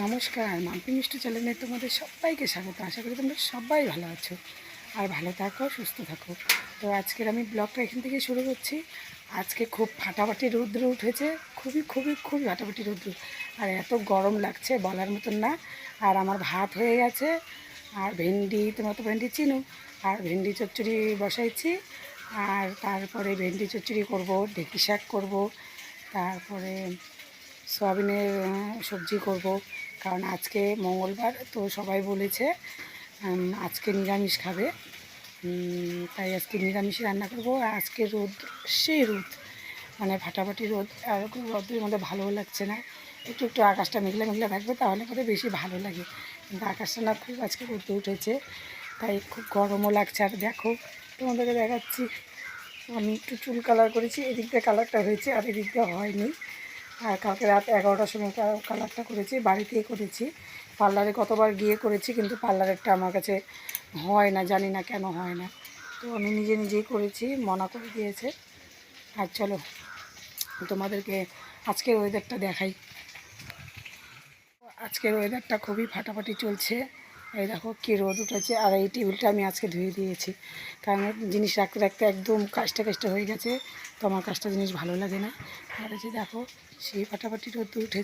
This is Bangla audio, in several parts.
নমস্কার, মাম্পি মিষ্টি চ্যানেলে তোমাদের সবাইকে স্বাগত। আশা করি তোমরা সবাই ভালো আছো। আর ভালো থাকো, সুস্থ থাকো। তো আজকের আমি ব্লগটা এখান থেকে শুরু করছি। আজকে খুব ফাটাফাটি রৌদ্র উঠেছে। খুবই খুবই খুবই ফাটাফাটি রৌদ্র। আর এত গরম লাগছে বলার মতন না। আর আমার ভাত হয়ে গেছে। আর ভেন্ডি, তোমরা তো ভেন্ডি চিনো? আর ভেন্ডি চচ্চড়ি বসাইছি। আর তারপরে ভেন্ডি চচ্চড়ি করব, ঢেঁকি শাক করব। তারপরে সয়াবিনের সবজি করব। কারণ আজকে মঙ্গলবার, তো সবাই বলেছে আজকে নিরামিষ খাবে। তাই আজকে নিরামিষ রান্না করব। আর আজকে রোদ, সেই রোদ মানে ফাটাফাটি রোদ। আর রোদের মধ্যে ভালোও লাগছে না। একটু একটু আকাশটা মেঘলা মেঘলা থাকবে, তাহলে পরে বেশি ভালো লাগে। কিন্তু আকাশটা না খুব আজকে রোদে উঠেছে, তাই খুব গরমও লাগছে। আর দেখো, তোমাদেরকে দেখাচ্ছি। আমি একটু চুল কালার করেছি, এদিক দিয়ে কালারটা হয়েছে, আর এদিক দিয়ে হয়নি। আর কালকে রাত এগারোটার সময় কালারটা করেছি বাড়িতেই করেছি। পার্লারে কতবার গিয়ে করেছি, কিন্তু পার্লারেরটা আমার কাছে হয় না, জানি না কেন হয় না। তো আমি নিজে নিজেই করেছি, মনা করে দিয়েছে। আর চলো, তোমাদেরকে আজকের ওয়েদারটা দেখাই। আজকের ওয়েদারটা খুবই ফাটাফাটি চলছে। এই দেখো কী রোদ উঠেছে, আর এই টেবিলটা আমি আজকে ধুয়ে দিয়েছি। কারণ জিনিস রাখতে রাখতে একদম কাজটা কাজটা হয়ে গেছে, তো আমার কাজটা জিনিস ভালো লাগে না। আর এই যে দেখো, সেই ফাটাফাটি রোদ উঠে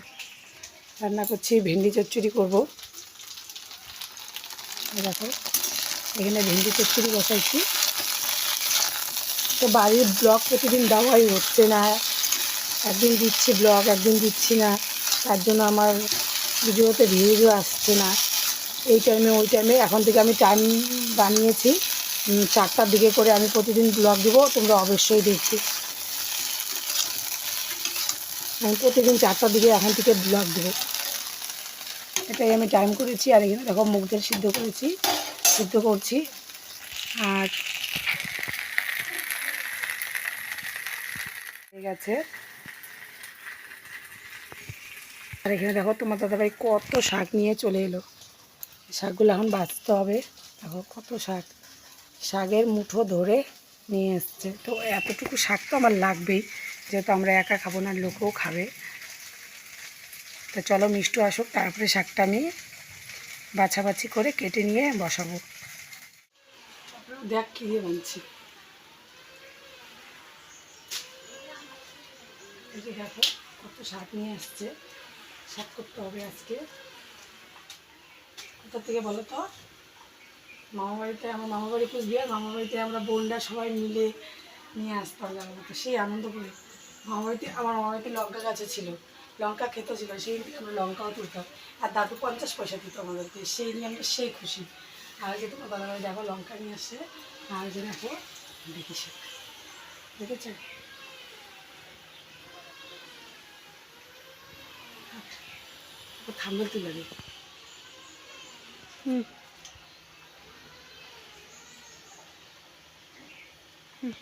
রান্না করছি, ভেন্ডি চচ্চড়ি করব। দেখো, এখানে ভেন্ডি চচ্চড়ি বসাইছি। তো বাড়ির ব্লগ প্রতিদিন দেওয়াই হচ্ছে না। একদিন দিচ্ছি ব্লগ, একদিন দিচ্ছি না। তার জন্য আমার ভিডিওতে ভিডিও আসছে না। এই টাইমে ওই টাইমে এখন থেকে আমি টাইম বানিয়েছি। চারটার দিকে করে আমি প্রতিদিন ব্লগ দেবো, তোমরা অবশ্যই দেখছি আমি প্রতিদিন চারটার দিকে এখন থেকে ব্লগ দেবো। এটাই আমি টাইম করেছি, আর এখানে দেখো মুগ ডাল সিদ্ধ করেছি, সিদ্ধ করছি। আর ঠিক আছে আর এখানে দেখো তোমার দাদাভাই কত শাক নিয়ে চলে এলো। শাকগুলো এখন বাঁচতে হবে। দেখো কত শাক। শাকের মুঠো ধরে নিয়ে এসছে। তো এতটুকু শাক তো আমার লাগবেই, যেহেতু আমরা একা খাব না, লোকও খাবে। তো চলো মিষ্টু আসুক, তারপরে শাকটা আমি বাছাবাছি করে কেটে নিয়ে বসাবো। দেখ কী বানছি। দেখো, কত শাক নিয়ে আসছে। শাক করতে হবে আজকে। কোথা থেকে বলো তো? মামা বাড়িতে আমার মামা বাড়ি কুচবিহার মামা বাড়িতে আমরা বোনরা সবাই মিলে নিয়ে আসতাম তো, সেই আনন্দ করে। মামা বাড়িতে আমার মামা বাড়িতে লঙ্কা গাছে ছিল, লঙ্কা খেতে ছিল, সেই আমরা লঙ্কাও তুলতাম। আর দাদু পঞ্চাশ পয়সা দিত আমাদেরকে, সেই নিয়ে আমরা সেই খুশি। আর যে তোমার দাদা দেখো লঙ্কা নিয়ে আসছে আর যে দেখো দেখি শাক দেখেছে? থাম্বেল তুলে দিই 嗯。嗯。